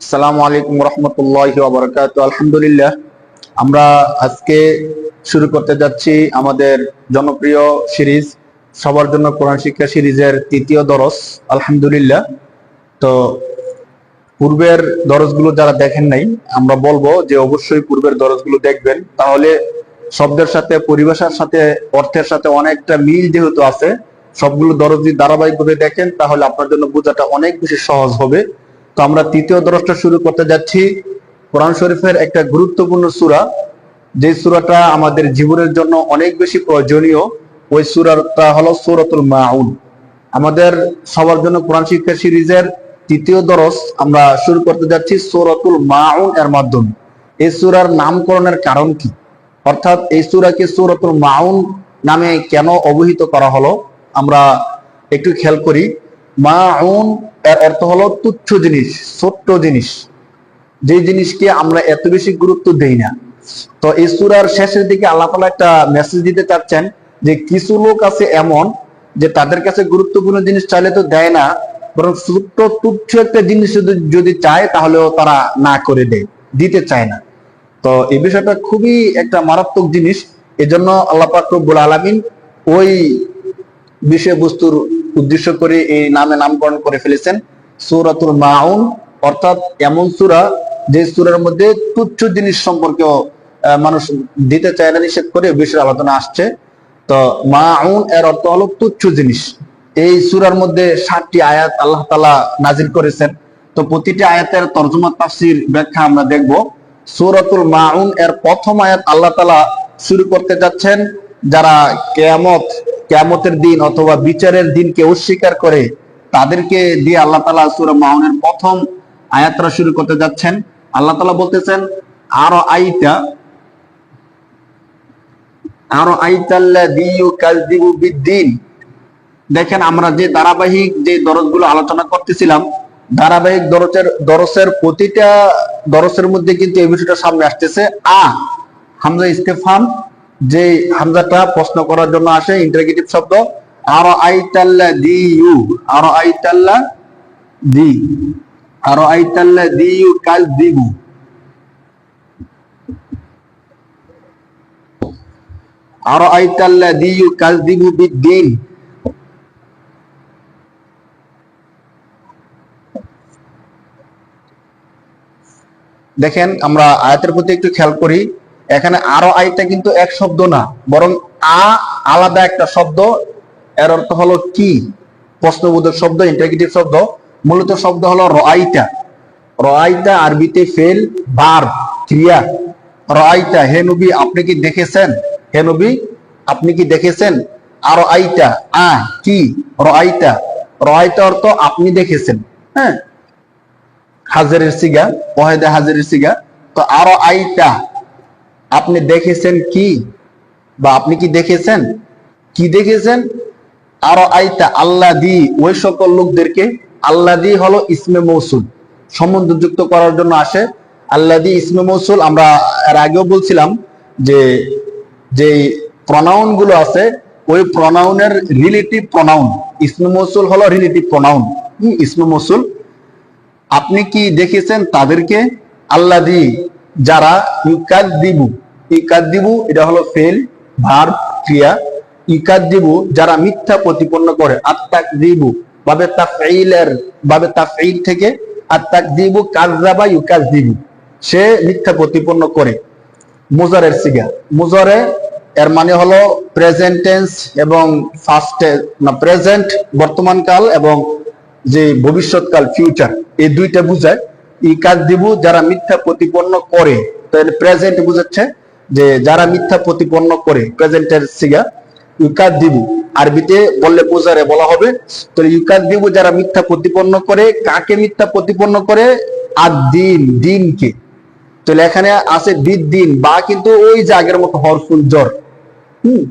আসসালামু আলাইকুম রহমতুল্লাহ বারকাত আলহামদুলিল্লাহ, আমরা আজকে শুরু করতে যাচ্ছি আমাদের জনপ্রিয় সিরিজ, সবার জন্য কোরআন শিক্ষা সিরিজের তৃতীয় দরস, আলহামদুলিল্লাহ। তো পূর্বের দরজগুলো যারা দেখেন নাই, আমরা বলব যে অবশ্যই পূর্বের দরজগুলো দেখবেন। তাহলে শব্দের সাথে, পরিভাষার সাথে, অর্থের সাথে অনেকটা মিল যেহেতু আছে, সবগুলো দরজ যদি ধারাবাহিকভাবে দেখেন, তাহলে আপনার জন্য বোঝাটা অনেক বেশি সহজ হবে। তো আমরা তৃতীয় দরজটা শুরু করতে যাচ্ছি। কোরআন শরীফের একটা গুরুত্বপূর্ণ সূরা। যে সূরাটা আমাদের জীবনের জন্য অনেক বেশি প্রয়োজনীয়, ওই সূরাটা হলো সূরাতুল মাউন। আমাদের সবার জন্য কোরআন শিক্ষা সিরিজের তৃতীয় দরস আমরা শুরু করতে যাচ্ছি সূরাতুল মাউন এর মাধ্যমে। এই সূরার নামকরণের কারণ কি? অর্থাৎ এই সূরাকে সূরাতুল মাউন নামে কেন অবহিত করা হলো? আমরা একটু খেয়াল করি। মাউন, এর অর্থ হলো তুচ্ছ জিনিস, ছোট্ট জিনিস। যে জিনিসকে আমরা এত বেশি গুরুত্ব দেই না। তো এই সূরার শেষের দিকে আল্লাহ তাআলা একটা মেসেজ দিতে চাচ্ছেন যে কিছু লোক আছে এমন যে তাদের কাছে গুরুত্বপূর্ণ জিনিস চাইলে তো দেয় না, বরং ছোট্ট তুচ্ছ একটা জিনিস যদি চায় তাহলেও তারা না করে দেয়, দিতে চায় না। তো এই বিষয়টা খুবই একটা মারাত্মক জিনিস। এজন্য আল্লাহ পাক আলামিন ওই বিষয়বস্তুর উদ্দেশ্য করে এই নামে নামকরণ করে ফেলেছেন সূরাতুল মাউন। অর্থাৎ এমন সূরা যে সূরার মধ্যে তুচ্ছ জিনিস সম্পর্কেও মানুষ দিতে চায় না, নিষেধ করে এই আলোচনা আসছে। তো মাউন এর অর্থ হলো তুচ্ছ জিনিস। এই সূরার মধ্যে ষাটটি আয়াত আল্লাহ তাআলা নাজিল করেছেন। তো প্রতিটি আয়াতের তর্জমা, তাফসীর ব্যাখ্যা আমরা দেখব। সূরাতুল মাউন এর প্রথম আয়াত আল্লাহ তালা শুরু করতে যাচ্ছেন। যারা কেয়ামত কেয়ামতের দিন অথবা বিচারের দিনকে অস্বীকার করে তাদেরকে দিয়ে আল্লাহ তাআলা সূরা মাউনের প্রথম আয়াতটা শুরু করতে যাচ্ছেন। আল্লাহ তাআলা বলতেছেন, আর আইতা, আর বিদ্দিন। দেখেন, আমরা যে ধারাবাহিক যে দরজগুলো আলোচনা করতেছিলাম, ধারাবাহিক দরজের, দরসের প্রতিটা দরসের মধ্যে কিন্তু এই বিষয়টা সামনে আসতেছে। আ, হামজা ইস্তেফান যে হামজাটা প্রশ্ন করার জন্য আসে ইন্টারগেটিভ শব্দ আর দি ইউ আর আইতাল্লা দি আর দি ইউ কাল দিবু। আর দি ইউ কাল দিবু দেখেন, আমরা আয়াতের প্রতি একটু খেয়াল করি। এখানে আরও আইটা কিন্তু এক শব্দ না, বরং আ আলাদা একটা শব্দ। এর অর্থ হলো কি? প্রশ্নবোধক শব্দ ইন্টারগেটিভ শব্দ। মূলত শব্দ হলো রআইটা রআইটা আরবিতে ফেল বার ক্রিয়া। রআইটা হে নবী, আপনি কি দেখেছেন? হে নবী, আপনি কি দেখেছেন? আর আইটা আ, কি? রআইটা রআইটা অর্থ আপনি দেখেছেন হ্যাঁ? হাজারের সিগা, ওয়াহেদে হাজারের সিগা। তো আরও আইটা আপনি দেখেছেন কি? বা আপনি কি দেখেছেন? কি দেখেছেন? আরও আইতা আল্লাহ দি, ওই সকল লোকদেরকে আল্লাহ দি হলো ইসমে মৌসুল। সম্বন্ধযুক্ত করার জন্য আসে। আল্লাহ দি ইসমে মৌসুল, আমরা এর আগেও বলছিলাম যে যে প্রনাউনগুলো আছে, ওই প্রনাউনের রিলেটিভ প্রনাউন ইসমে মৌসুল হলো রিলেটিভ প্রনাউন ইসমে মৌসুল। আপনি কি দেখেছেন তাদেরকে? আল্লাহ দি, যারা ইকাদ দিবু ইকাদ দিবু এটা হলো ফেল, ভার, ক্রিয়া। ইকাদ দিবু যারা মিথ্যা প্রতিপন্ন করে আত্মাক দিবু বাবে তাফঈলের, বাবে তাফঈল থেকে আত্মাক দিবু কাযযাবা ইউকাজ দিবু সে মিথ্যা প্রতিপন্ন করে। মুজারের সিগা। মুজারে, এর মানে হলো প্রেজেন্ট টেন্স এবং ফার্স্ট না প্রেজেন্ট বর্তমান কাল এবং যে ভবিষ্যৎকাল ফিউচার এই দুইটা বুঝায়। ই কাজ দিব যারা মিথ্যা প্রতিপন্ন করে, তাহলে প্রেজেন্ট বুঝাচ্ছে যে যারা মিথ্যা প্রতিপন্ন করে প্রেজেন্টের সিগা ইউকাদ দিব। আরবিতে বললে বোঝারে বলা হবে। তো ইউকাদ দিব যারা মিথ্যা প্রতিপন্ন করে। কাকে মিথ্যা প্রতিপন্ন করে? আর দিন, দিনকে। তাহলে এখানে আছে দিন, বা কিন্তু ওই যে আগের মতো হরফুল জ্বর। হম।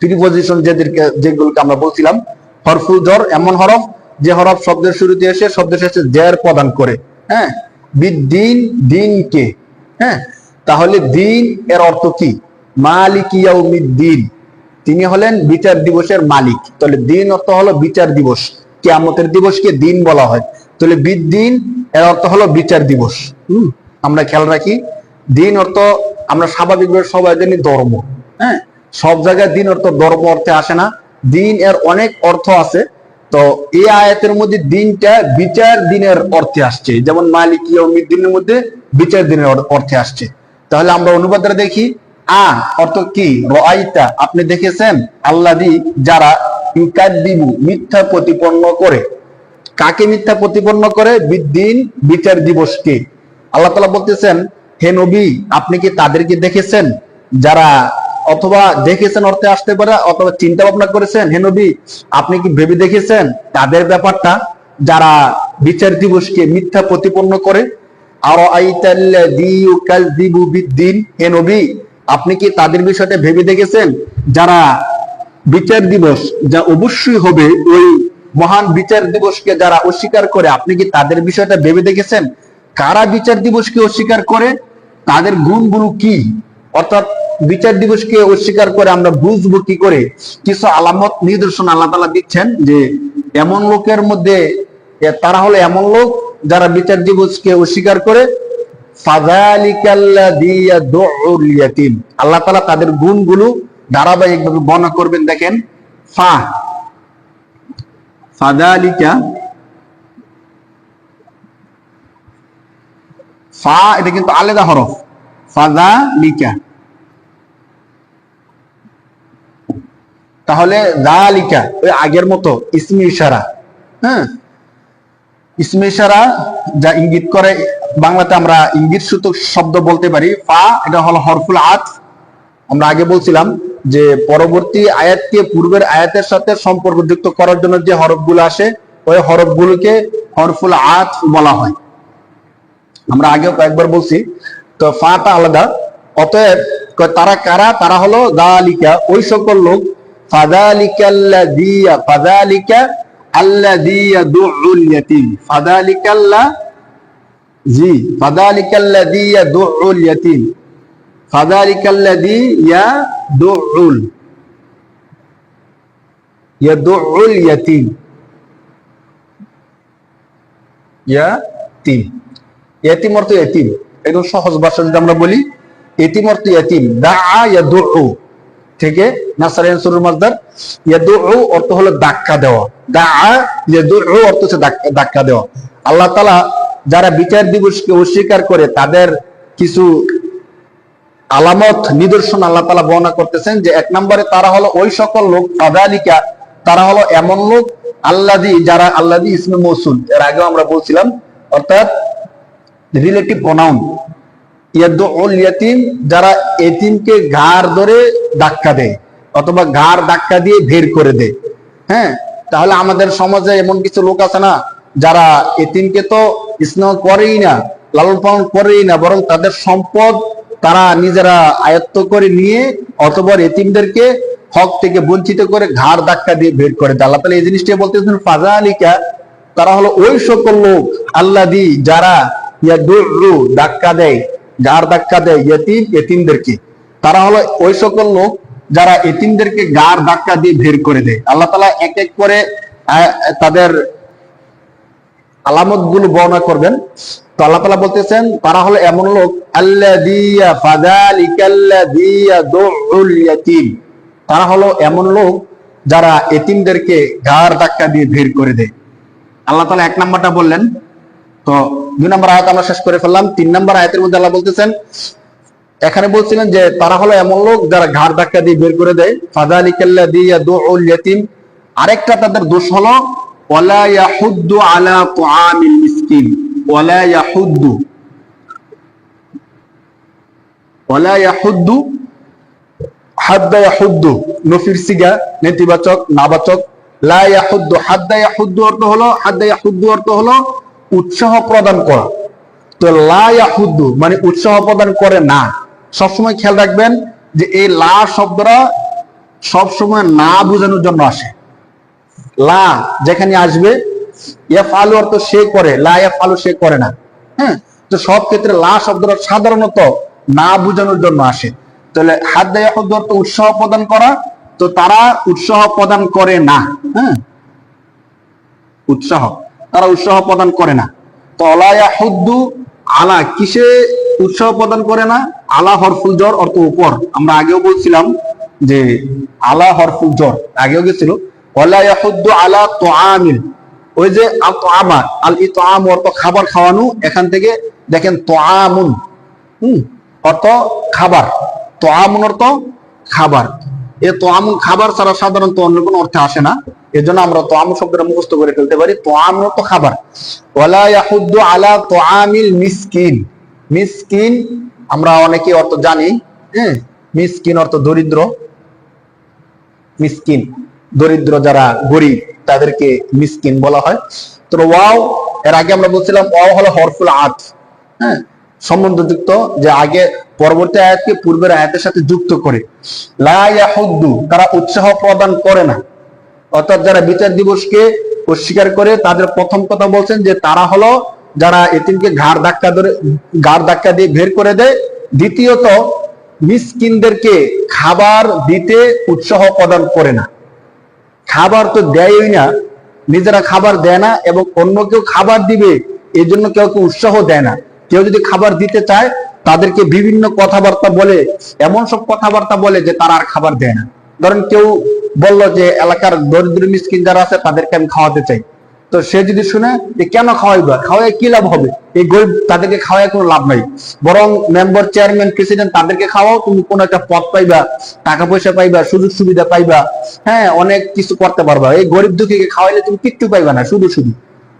প্রিপোজিশন যেদেরকে, যেগুলোকে আমরা বলছিলাম। হরফুল জ্বর এমন হরফ, যে হরফ শব্দের শুরুতে এসে, শব্দের শেষে জের প্রদান করে। হ্যাঁ। বিদ্দিন দিনকে। হ্যাঁ। তাহলে দিন এর অর্থ কি? মালিক ইয়াউমিদ্দিন। তিনি হলেন বিচার দিবসের মালিক। তাহলে দিন অর্থ হলো বিচার দিবস। কিয়ামতের দিবসকে দিন বলা হয়। তাহলে বিদিন এর অর্থ হলো বিচার দিবস। হুম? আমরা খেয়াল রাখি, দিন অর্থ আমরা স্বাভাবিকভাবে সবাই জানি ধর্ম। হ্যাঁ? সব জায়গায় দিন অর্থ, ধর্ম অর্থে আসে না। দিন এর অনেক অর্থ আছে। তো এই আয়াতের মধ্যে দিনটা বিচার দিনের অর্থে আসছে। যেমন মালিক দিনের মধ্যে বিচার দিনের অর্থে আসছে। তাহলে আমরা অনুবাদটা দেখি। আ, অর্থ কি? রাইতা আপনি দেখেছেন? আল্লাদি যারা ইউকাদ্দিবু মিথ্যা প্রতিপন্ন করে। কাকে মিথ্যা প্রতিপন্ন করে? বিদ্দিন, বিচার দিবসকে। আল্লাহ তালা বলতেছেন, হে নবী, আপনি কি তাদেরকে দেখেছেন? যারা অথবা দেখেছেন অর্থে আসতে পারে, অথবা চিন্তা ভাবনা করেছেন, হে নবী, আপনি কি ভেবে দেখেছেন? তাদের ব্যাপারটা, যারা বিচার দিবসকে মিথ্যা প্রতিপন্ন করে আপনি কি তাদের বিষয়টা ভেবে দেখেছেন? যারা বিচার দিবস, যা অবশ্যই হবে, ওই মহান বিচার দিবসকে যারা অস্বীকার করে, আপনি কি তাদের বিষয়টা ভেবে দেখেছেন? কারা বিচার দিবসকে অস্বীকার করে? তাদের গুণগুলো কি? অর্থাৎ বিচার দিবসকে অস্বীকার করে আমরা বুঝব কি করে? কিছু আলামত নিদর্শন আল্লাহ দিচ্ছেন যে, এমন লোকের মধ্যে তারা হলো এমন লোক যারা বিচার দিবসকে অস্বীকার করে। আল্লাহ তাআলা তাদের গুণগুলো ধারাবাহিকভাবে বর্ণনা করবেন, দেখেন। ফা, ফাযালিকা, ফা এটা কিন্তু আলাদা হরফ। ফাযালিকা। তাহলে যালিকা, ওই আগের মতো, ইসমি ইশারা। হ্যাঁ? ইসমে ইশারা যা ইঙ্গিত করে, বাংলাতে আমরা ইঙ্গিত সূচক শব্দ বলতে পারি। ফা, এটা হলো হরফুল আত। আমরা আগে বলছিলাম যে পরবর্তী আয়াতকে পূর্বের আয়াতের সাথে সম্পর্কযুক্ত করার জন্য যে হরফগুলো আসে, ওই হরফগুলোকে হরফুল আত বলা হয়। আমরা আগেও কয়েকবার বলছি, তো ফাটা আলাদা। অতএব তারা কারা? তারা হলো দালিকা। ওই সকল লোক, ফাদালিকাল্লাযিয়া, ফাদালিকা ইয়াতীম। ইয়াতীম। ইয়াতীম। ইয়াতীম। একদম সহজ ভাষা যদি আমরা বলি। এতিম অর্থ দা ইয়াদুউ। থেকে অর্থ হলো ধাক্কা দেওয়া। অর্থ হচ্ছে ধাক্কা- দেওয়া। আল্লাহ তাআলা যারা বিচার দিবসকে অস্বীকার করে, তাদের কিছু আলামত, নিদর্শন আল্লাহ তালা বর্ণনা করতেছেন যে, এক নম্বরে তারা হলো ওই সকল লোক ফাদালিকা তারা হলো এমন লোক আল্লাদি যারা আল্লাদি ইসমে মৌসুল এর আগেও আমরা বলছিলাম, অর্থাৎ রিলেটিভ প্রনাউন ইয়াতিম, যারা এতিমকে ঘাড় ধরে ধাক্কা দেয় অথবা ঘাড় ধাক্কা দিয়ে বের করে দেয়। হ্যাঁ তাহলে আমাদের সমাজে এমন কিছু লোক আছে না, যারা এতিমকে তো স্নেহ করেই না, লালন পালন করেই না, বরং তাদের সম্পদ তারা নিজেরা আয়ত্ত করে নিয়ে অথবা এতিমদেরকে হক থেকে বঞ্চিত করে ঘাড় ধাক্কা দিয়ে বের করে দেয়। আল্লাহ তালা এই জিনিসটা বলতেছেন ফাজা আলিকা তারা হলো ওই সকল লোক আল্লাহ দি যারা ইয়াদুরু ধাক্কা দেয়। গাড় ধাক্কা দেয় ইয়তিম এতিমদেরকে তারা হলো ওই সকল লোক যারা এতিমদেরকে গাড় ধাক্কা দিয়ে বের করে দেয়। আল্লাহ তালা এক এক করে তাদের আলামতগুলো বর্ণনা করবেন। তো আল্লাহ তালা বলতেছেন, তারা হলো এমন লোক তারা হলো এমন লোক যারা এতিমদেরকে গাড় ধাক্কা দিয়ে বের করে দেয়। আল্লাহ তালা এক নাম্বারটা বললেন তো দুই নম্বর আয়াত আমরা শেষ করে ফেললাম। তিন নম্বর আয়াতের মধ্যে আল্লাহ বলতেছেন, এখানে বলছিলেন যে তারা হলো এমন লোক যারা ঘাড় ধাক্কা দিয়ে বের করে দেয়। ফাদালিকাল্লাযী ইয়াদউল ইয়াতীম, আরেকটা তাদের দোষ হলো, ওয়ালা ইয়াহুদ্দু আলা তুআমিল মিসকিন, ওয়ালা ইয়াহুদ্দু ওয়ালা ইয়াহুদ্দু হাদ্দা ইয়াহুদ্দু, নফির সিগা, নেতিবাচক, নাবাচক, লা ইয়াহুদ্দু, হাদ্দা ইয়াহুদ্দু অর্থ হলো, হাদ্দা ইয়াহুদ্দু অর্থ হলো উৎসাহ প্রদান করা। তো লা ইয়াহুদ্দু মানে উৎসাহ প্রদান করে না। সবসময় খেয়াল রাখবেন যে এই লা শব্দটা সবসময় না বোঝানোর জন্য আসে। লা যেখানে আসবে ফালু অর্থ সে করে, লা ইয়া ফালু সে করে না। হ্যাঁ? তো সব ক্ষেত্রে লা শব্দটা সাধারণত না বোঝানোর জন্য আসে। তাহলে হাত দেয়া শব্দ অর্থ উৎসাহ প্রদান করা, তো তারা উৎসাহ প্রদান করে না। হ্যাঁ? উৎসাহ। তারা উৎসাহ প্রদান করে না। তো অলায়া হুদ্দু আলা, কিসে উৎসাহ প্রদান করে না? আলা হরফুল জ্বর অর্থ উপর। আমরা আগেও বলছিলাম যে আলা হরফুল জ্বর আগেও গেছিল। অলায়া হুদ্দু আলা তো আমিল ওই যে আমা আল ইতাম অর্থ খাবার খাওয়ানো, এখান থেকে দেখেন তো আমুন হম, অর্থ খাবার। তো আমুন অর্থ খাবার। এ তো আমুন খাবার ছাড়া সাধারণত অন্য কোনো অর্থে আসে না। এজন্য আমরা তো আমুন শব্দটা মুখস্থ করে ফেলতে পারি। তো আমুন অর্থ খাবার আলা তো আমিল মিসকিন। মিসকিন, আমরা অনেকে অর্থ জানি হ্যাঁ মিসকিন অর্থ দরিদ্র। মিসকিন, দরিদ্র যারা গরিব, তাদেরকে মিসকিন বলা হয়। তো ওয়াও, এর আগে আমরা বলছিলাম, ওয়াও হলো হরফুল আত হ্যাঁ? সম্বন্ধযুক্ত যে আগে পরবর্তী আয়াতকে পূর্বের আয়াতের সাথে যুক্ত করে। লা তারা উৎসাহ প্রদান করে না। অর্থাৎ যারা বিচার দিবসকে অস্বীকার করে, তাদের প্রথম কথা বলছেন যে তারা হলো যারা এতিমকে ঘাড় ধাক্কা ধরে, ঘাড় ধাক্কা দিয়ে বের করে দেয়। দ্বিতীয়ত, মিসকিনদেরকে খাবার দিতে উৎসাহ প্রদান করে না। খাবার তো দেয়ই না, নিজেরা খাবার দেয় না এবং অন্য কেউ খাবার দিবে এই জন্য কেউ কেউ উৎসাহ দেয় না। কেউ যদি খাবার দিতে চায়, তাদেরকে বিভিন্ন কথাবার্তা বলে, এমন সব কথাবার্তা বলে যে তারা আর খাবার দেয় না। ধরেন কেউ বলল যে, এলাকার দরিদ্র মিসকিন যারা আছে, তাদেরকে আমি খাওয়াতে চাই। তো সে যদি শুনে যে, কেন খাওয়াইবা? খাওয়াই কি লাভ হবে? এই গরিব, তাদেরকে খাওয়াই কোনো লাভ নাই। বরং মেম্বার, চেয়ারম্যান, প্রেসিডেন্ট, তাদেরকে খাওয়াও, তুমি কোনো একটা পদ পাইবা, টাকা পয়সা পাইবা, সুযোগ সুবিধা পাইবা হ্যাঁ অনেক কিছু করতে পারবা। এই গরিব দুঃখীকে খাওয়াইলে তুমি কিচ্ছু পাইবা না, শুধু শুধু।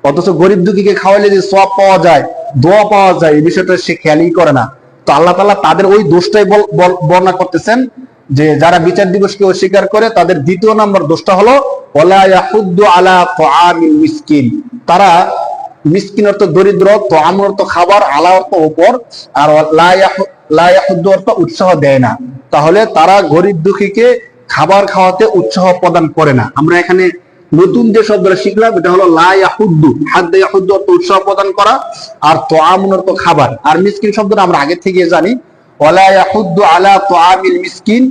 অথচ গরিব দুঃখীকে খাওয়াইলে যে সব পাওয়া যায়, দোয়া পাওয়া যায়, এই বিষয়টা সে খেয়ালই করে না। তো আল্লাহ তালা তাদের ওই দোষটাই বর্ণনা করতেছেন যে যারা বিচার দিবসকে অস্বীকার করে, তাদের দ্বিতীয় নম্বর দোষটা হলো আলা মিসকিন। তারা মিসকিন অর্থ দরিদ্র তো অর্থ খাবার, আলা অর্থ উপর আর লা ইয়াহু- অর্থ উৎসাহ দেয় না। তাহলে তারা গরিব দুঃখীকে খাবার খাওয়াতে উৎসাহ প্রদান করে না। আমরা এখানে নতুন যে শব্দটা শিখলাম, এটা হলো লা ইয়াহুদ্দু। হাদ্দ ইয়াহুদ্দু অর্থ উৎসাহ প্রদান করা আর তোয়ামুন অর্থ খাবার। আর মিসকিন শব্দটা আমরা আগে থেকে জানি। ওয়ালা ইয়াহুদ্দু আলা তোয়ামিল মিসকিন।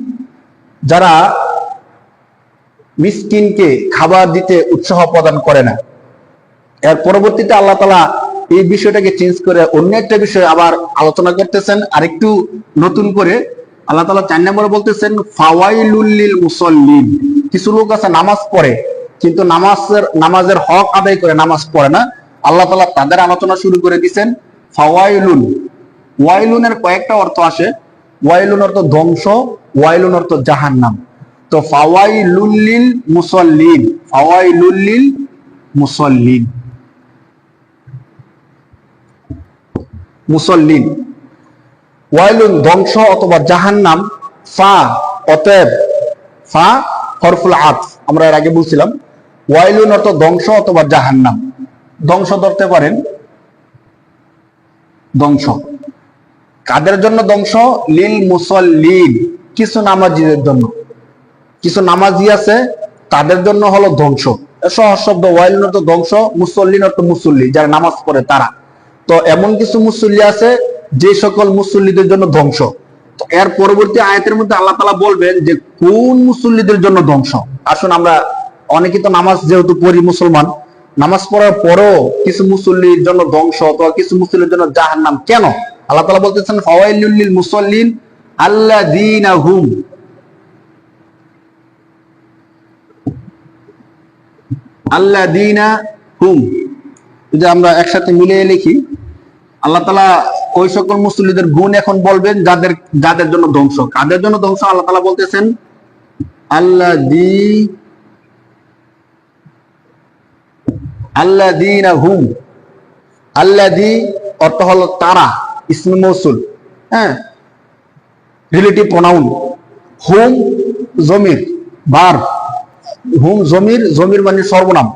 যারা মিসকিনকে খাবার দিতে উৎসাহ প্রদান করে না। এর পরবর্তীতে আল্লাহ তালা এই বিষয়টাকে চেঞ্জ করে অন্য একটা বিষয় আবার আলোচনা করতেছেন। আরেকটু নতুন করে আল্লাহ তালা চার নম্বরে বলতেছেন ফাওয়াইলুল্লিল মুসল্লিন। কিছু লোক আছে নামাজ পড়ে। কিন্তু নামাজের নামাজের হক আদায় করে নামাজ পড়ে না। আল্লাহ তালা তাদের আলোচনা শুরু করে দিচ্ছেন ফাওয়াইলুন। ওয়াইলুনের কয়েকটা অর্থ আসে। ওয়াইলুন অর্থ ধ্বংস, ওয়াইলুন অর্থ জাহান্নাম। তো ফাওয়াইলুল্লিল মুসল্লিন ফাওয়াইলুল্লিল মুসল্লিন। মুসল্লিন। ওয়াইলুন ধ্বংস অথবা জাহান্নাম, ফা, অতএব, ফা হরফুল আত, আমরা এর আগে বলছিলাম। ওয়াইলুন অর্থ ধ্বংস অথবা জাহান্নাম। ধ্বংস ধরতে পারেন। ধ্বংস। কাদের জন্য ধ্বংস? লিল মুসল্লিন। কিছু নামাজিদের জন্য। কিছু নামাজি আছে, তাদের জন্য হলো ধ্বংস। সহজ শব্দ, ওয়াইলুন অর্থ ধ্বংস, মুসল্লিন অর্থ মুসল্লি, যারা নামাজ পড়ে তারা। তো এমন কিছু মুসল্লি আছে, যে সকল মুসল্লিদের জন্য ধ্বংস। এর পরবর্তী আয়াতের মধ্যে আল্লাহ তালা বলবেন যে, কোন মুসল্লিদের জন্য ধ্বংস? আসুন আমরা অনেকে তো নামাজ যেহেতু পড়ি মুসলমান, নামাজ পড়ার পরও কিছু মুসল্লির জন্য ধ্বংস অথবা কিছু মুসল্লির জন্য জাহার জাহান্নাম। কেন? আল্লাহ তালা বলতেছেন, ফাওয়াইলুল মুসল্লিন আল্লাহ দিন হুম। আল্লাহ দিনা হুম। যদি আমরা একসাথে মিলিয়ে লিখি, আল্লাহ তালা ওই সকল মুসল্লিদের গুণ এখন বলবেন, যাদের যাদের জন্য ধ্বংস। কাদের জন্য ধ্বংস? আল্লাহ তালা বলতেছেন আল্লাহ দি আল্লাহ দিনা হুম আল্লাহ দি অর্থ হলো তারা ইসমে হ্যাঁ? রিলেটিভ প্রনাউন হুম, জমির, বার, হুম, জমির জমির মানে সর্বনাম,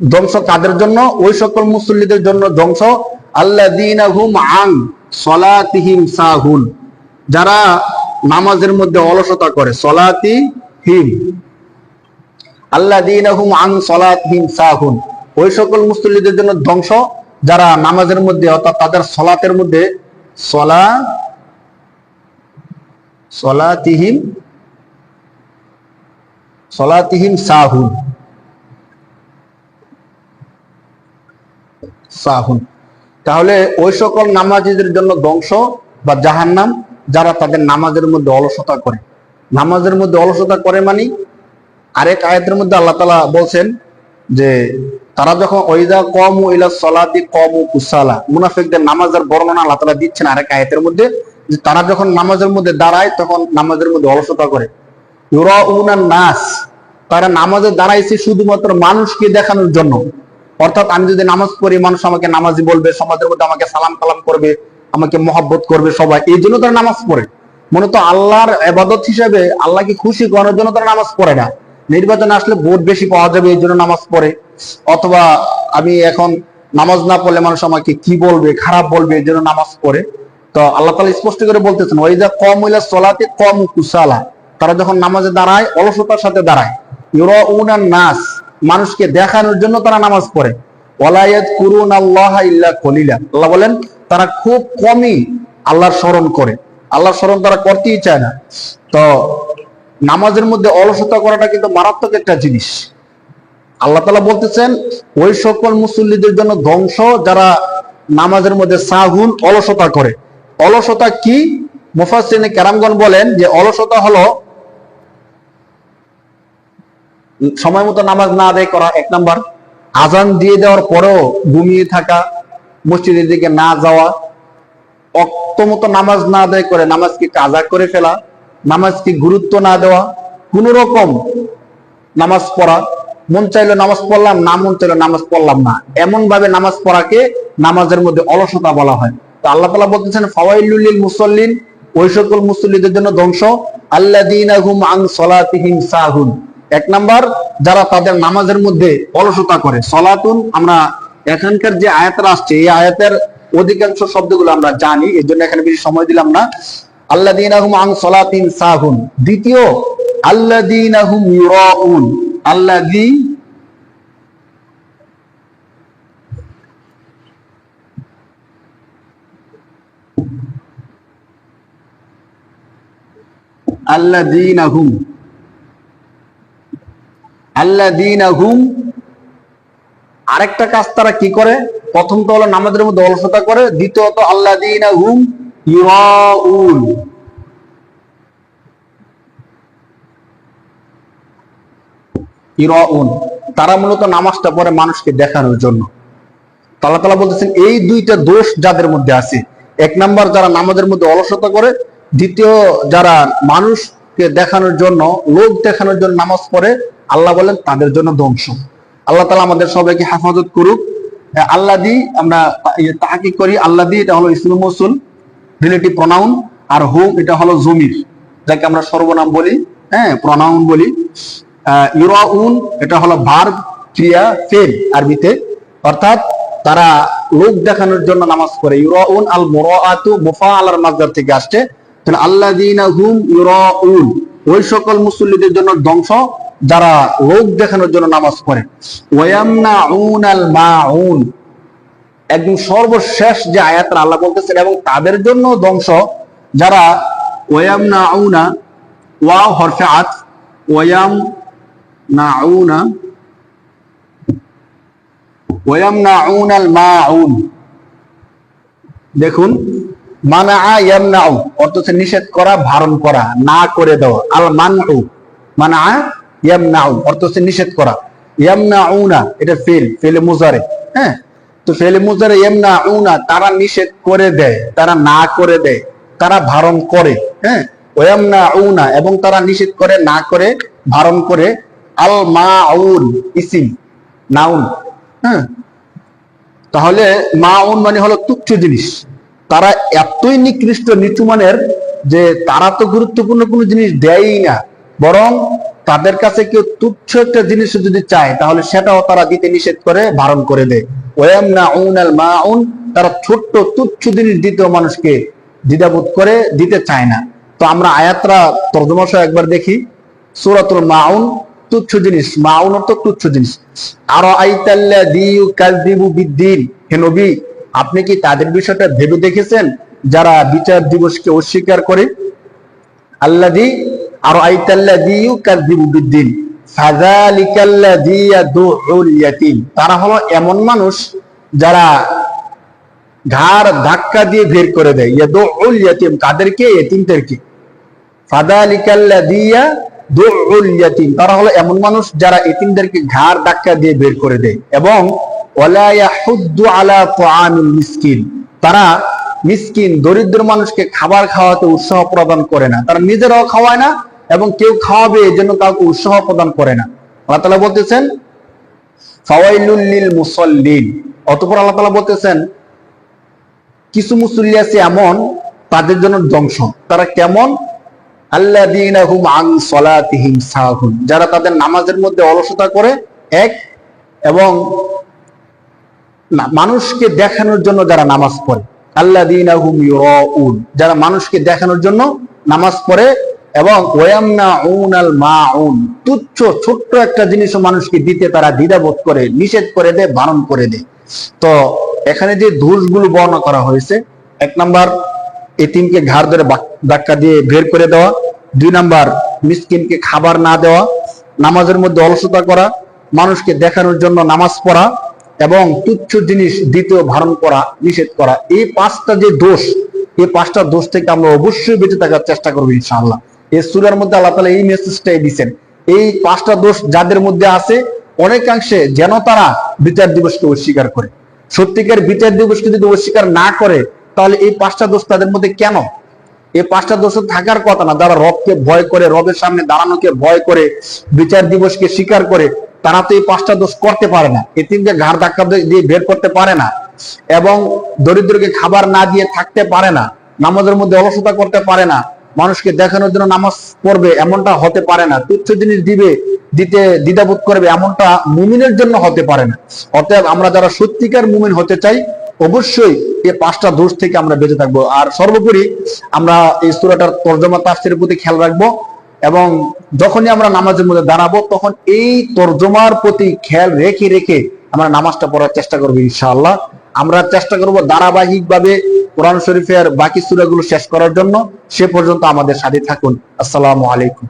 ধ্বংস কাদের জন্য? ওই সকল মুসল্লিদের জন্য ধ্বংস আল্লাহ হুম আং সলাতিহিম সাহুন, যারা নামাজের মধ্যে অলসতা করে সলাতি হিম আল্লাহ হুম আং সলাতিহিম সাহুন। ওই সকল মুসল্লিদের জন্য ধ্বংস, যারা নামাজের মধ্যে অর্থাৎ তাদের সলাতের মধ্যে সলা, সলাতিহিম সলাতিহিম সাহুন। সাহুন। তাহলে ওই সকল নামাজিদের জন্য ধ্বংস বা জাহান্নাম, যারা তাদের নামাজের মধ্যে অলসতা করে। নামাজের মধ্যে অলসতা করে মানে আরেক আয়াতের মধ্যে আল্লাহ তালা বলছেন যে তারা যখন ওইদা কম ইলা সলাতি কম কুসালা, মুনাফিকদের নামাজের বর্ণনা আল্লাহ তালা দিচ্ছেন আরেক আয়াতের মধ্যে, যে তারা যখন নামাজের মধ্যে দাঁড়ায়, তখন নামাজের মধ্যে অলসতা করে। নাস, তারা নামাজে দাঁড়াইছে শুধুমাত্র মানুষকে দেখানোর জন্য। অর্থাৎ আমি যদি নামাজ পড়ি, মানুষ আমাকে নামাজি বলবে, সমাজের মধ্যে আমাকে সালাম কালাম করবে, আমাকে মহব্বত করবে সবাই, এই জন্য তারা নামাজ পড়ে। মূলত আল্লাহর এবাদত হিসেবে আল্লাহকে খুশি করার জন্য তারা নামাজ পড়ে না। নির্বাচনে আসলে ভোট বেশি পাওয়া যাবে এই জন্য নামাজ পড়ে। অথবা আমি এখন নামাজ না পড়লে মানুষ আমাকে কি বলবে, খারাপ বলবে, এই জন্য নামাজ পড়ে। তো আল্লাহ তালা স্পষ্ট করে বলতেছেন ওই যা কম হইলা চলাতে কম কুসালা। তারা যখন নামাজে দাঁড়ায়, অলসতার সাথে দাঁড়ায়। ইউরা নাস, মানুষকে দেখানোর জন্য তারা নামাজ পড়ে। ওলায়াত কুরুন আল্লাহ ইল্লা কলিলা। আল্লাহ বলেন, তারা খুব কমই আল্লাহর স্মরণ করে। আল্লাহর স্মরণ তারা করতেই চায় না। তো নামাজের মধ্যে অলসতা করাটা কিন্তু মারাত্মক একটা জিনিস। আল্লাহ তালা বলতেছেন, ওই সকল মুসল্লিদের জন্য ধ্বংস যারা নামাজের মধ্যে সাহুন অলসতা করে। অলসতা কি? মুফাসিনে কেরামগণ বলেন যে অলসতা হলো সময় মতো নামাজ না আদায় করা, এক নাম্বার। আজান দিয়ে দেওয়ার পরেও ঘুমিয়ে থাকা, মসজিদের দিকে না যাওয়া, অক্ত মতো নামাজ না আদায় করে নামাজকে কাজা করে ফেলা নামাজকে গুরুত্ব না দেওয়া, কোন রকম নামাজ পড়া, মন চাইলো নামাজ পড়লাম, না মন চাইলো নামাজ পড়লাম না। এমন ভাবে নামাজ পড়াকে নামাজের মধ্যে অলসতা বলা হয়। তো আল্লাহ তালা বলতেছেন, ফাওয়াইলুল মুসল্লিন, ওই সকল মুসল্লিদের জন্য ধ্বংস। আল্লাদিনাহুম আন সলাতিহিম সাহুন। এক নাম্বার, যারা তাদের নামাজের মধ্যে অলসতা করে। সলাতুন, আমরা এখানকার যে আয়াতরা আসছে, এই আয়াতের অধিকাংশ শব্দগুলো আমরা জানি এর জন্য এখানে বেশি সময় দিলাম না। দ্বিতীয় আরেকটা কাজ তারা কি করে? প্রথম তো হলো নামাজের মধ্যে অলসতা করে, দ্বিতীয়ত আল্লাদিনাহুম ইউরাউন ইরাউন। তারা মূলত নামাজটা পড়ে মানুষকে দেখানোর জন্য। তো আল্লাহ তাআলা বলতেছেন, এই দুইটা দোষ যাদের মধ্যে আছে, এক নাম্বার যারা নামাজের মধ্যে অলসতা করে, দ্বিতীয় যারা মানুষকে দেখানোর জন্য লোক দেখানোর জন্য নামাজ পড়ে, আল্লাহ বলেন তাদের জন্য ধ্বংস। আল্লাহ তালা আমাদের সবাইকে হেফাজত করুক। আল্লাহ দি, আমরা তাহাকি করি, আল্লাহ দি, এটা হলো ইসলাম মসুল। রিলেটিভ প্রনাউন আর হুম এটা হলো জমির, যাকে আমরা সর্বনাম বলি হ্যাঁ প্রনাউন বলি। ইউরাউন এটা হলো ভার্ব ক্রিয়া, ফেল আরবিতে। অর্থাৎ তারা লোক দেখানোর জন্য নামাজ পড়ে। ইউরাউন আল মুরাআতু মুফাআলার মাসদার থেকে আসছে। তাহলে আল্লাযীনা হুম ইউরাউন, ওই সকল মুসল্লিদের জন্য ধ্বংস, যারা লোক দেখানোর জন্য নামাজ পড়ে। ওয়ামনাউন আল মাউন একদম সর্বশেষ যে আয়াতটা আল্লাহ বলতেছেন এবং তাদের জন্য ধ্বংস যারা ওয়ামনাউনা ওয়াও হরফে আত ওয়াম নাউনা ওয়ামনাউন আল মাউন দেখুন, মানা ইয়ামনাউ অর্থ হচ্ছে নিষেধ করা বারণ করা, না করে দেওয়া। আল মানউ মানা ইয়ামনাউ অর্থ হচ্ছে নিষেধ করা। ইয়ামনাউনা এটা ফেল, ফেলে মুজারে হ্যাঁ? তো ফেলে মুজারে উনা, তারা নিষেধ করে দেয়, তারা না করে দেয়, তারা বারণ করে হ্যাঁ? ওয়ামনাউনা এবং তারা নিষেধ করে, না করে, বারণ করে, আল মা মাউন, ইসিম, নাউন হ্যাঁ? তাহলে মাউন মানে হলো তুচ্ছ জিনিস। তারা এতই নিকৃষ্ট, নিচু মানের, যে তারা তো গুরুত্বপূর্ণ কোনো জিনিস দেয়ই না। বরং তাদের কাছে কেউ তুচ্ছ একটা জিনিস যদি চায়, তাহলে সেটাও তারা দিতে নিষেধ করে বারণ করে দেয়। ওয়াম না তারা ছোট্ট তুচ্ছ জিনিস দিতেও মানুষকে দ্বিধাবোধ করে, দিতে চায় না। তো আমরা আয়াতরা তর্জমা একবার দেখি। সূরাতুল মাউন, তুচ্ছ জিনিস। মাউন অর্থ তুচ্ছ জিনিস। আর আইতাল্লা দিউ হে নবী, আপনি কি তাদের বিষয়টা ভেবে দেখেছেন? যারা বিচার দিবসকে অস্বীকার করে? আল্লাদি আর ফাযালিকাল্লাযী ইয়াদউল তারা হলো এমন মানুষ যারা ঘাড় ধাক্কা দিয়ে বের করে দেয়। ইয়াদুল ইয়াতিম, কাদেরকে? এতিমদেরকে ফাদালিকাল্লাযিয়া দুউল ইয়াতিম। তারা হলো এমন মানুষ যারা এতিমদেরকে ঘাড় ধাক্কা দিয়ে বের করে দেয় এবং তারা মিসকিন, দরিদ্র মানুষকে খাবার খাওয়াতে উৎসাহ প্রদান করে না। তারা নিজেরাও খাওয়ায় না এবং কেউ খাওয়াবে, এই জন্য কাউকে উৎসাহ প্রদান করে না। আল্লাহ তাআলা বলতেছেন, ফাওয়াইলুল লিল মুসাল্লিন। অতঃপর আল্লাহ তাআলা বলতেছেন, কিছু মুসল্লি আছে এমন, তাদের জন্য ধ্বংস তারা কেমন? যারা তাদের নামাজের মধ্যে অলসতা করে, এক, এবং মানুষকে দেখানোর জন্য যারা নামাজ পড়ে। ইউরাউন। যারা মানুষকে দেখানোর জন্য নামাজ পড়ে এবং ওয়ামনাউনাল মাউন, তুচ্ছ, ছোট্ট একটা জিনিসও মানুষকে দিতে তারা দ্বিধাবোধ করে, নিষেধ করে দেয়, বারণ করে দেয়। তো এখানে যে দোষগুলো বর্ণনা করা হয়েছে, এক নাম্বার, এতিমকে ঘাড় ধরে ধাক্কা দিয়ে বের করে দেওয়া। দুই নাম্বার, মিসকিনকে খাবার না দেওয়া। নামাজের মধ্যে অলসতা করা। মানুষকে দেখানোর জন্য নামাজ পড়া এবং তুচ্ছ জিনিস দ্বিতীয় ধারণ করা, নিষেধ করা। এই পাঁচটা যে দোষ, এই পাঁচটা দোষ থেকে আমরা অবশ্যই বেঁচে থাকার চেষ্টা করব ইনশাআল্লাহ। এই সুরার মধ্যে আল্লাহ তালা এই মেসেজটাই দিচ্ছেন এই পাঁচটা দোষ যাদের মধ্যে আছে, অনেকাংশে যেন তারা বিচার দিবসকে অস্বীকার করে। সত্যিকার বিচার দিবসকে যদি অস্বীকার না করে, তাহলে এই পাঁচটা দোষ তাদের মধ্যে কেন? এই পাঁচটা দোষ থাকার কথা না, যারা রবকে ভয় করে, রবের সামনে দাঁড়ানোকে ভয় করে, বিচার দিবসকে স্বীকার করে, তারা তো এই পাঁচটা দোষ করতে পারে না। এই তিনটে ঘাড় ধাক্কা দিয়ে বের করতে পারে না এবং দরিদ্রকে খাবার না দিয়ে থাকতে পারে না, নামাজের মধ্যে অলসতা করতে পারে না মানুষকে দেখানোর জন্য নামাজ পড়বে, এমনটা হতে পারে না। তুচ্ছ জিনিস দিবে, দিতে, দ্বিধাবোধ করবে, এমনটা মুমিনের জন্য হতে পারে না। অতএব আমরা যারা সত্যিকার মুমিন হতে চাই, অবশ্যই এই পাঁচটা দোষ থেকে আমরা বেঁচে থাকব। আর সর্বোপরি আমরা এই সুরাটার তর্জমা তাফসিরের প্রতি খেয়াল রাখব এবং যখনই আমরা নামাজের মধ্যে দাঁড়াবো, তখন এই তর্জমার প্রতি খেয়াল রেখে রেখে আমরা নামাজটা পড়ার চেষ্টা করব, ইনশাআল্লাহ। আমরা চেষ্টা করব ধারাবাহিকভাবে কোরআন শরীফের বাকি সুরাগুলো শেষ করার জন্য। সে পর্যন্ত আমাদের সাথে থাকুন। আসসালামু আলাইকুম।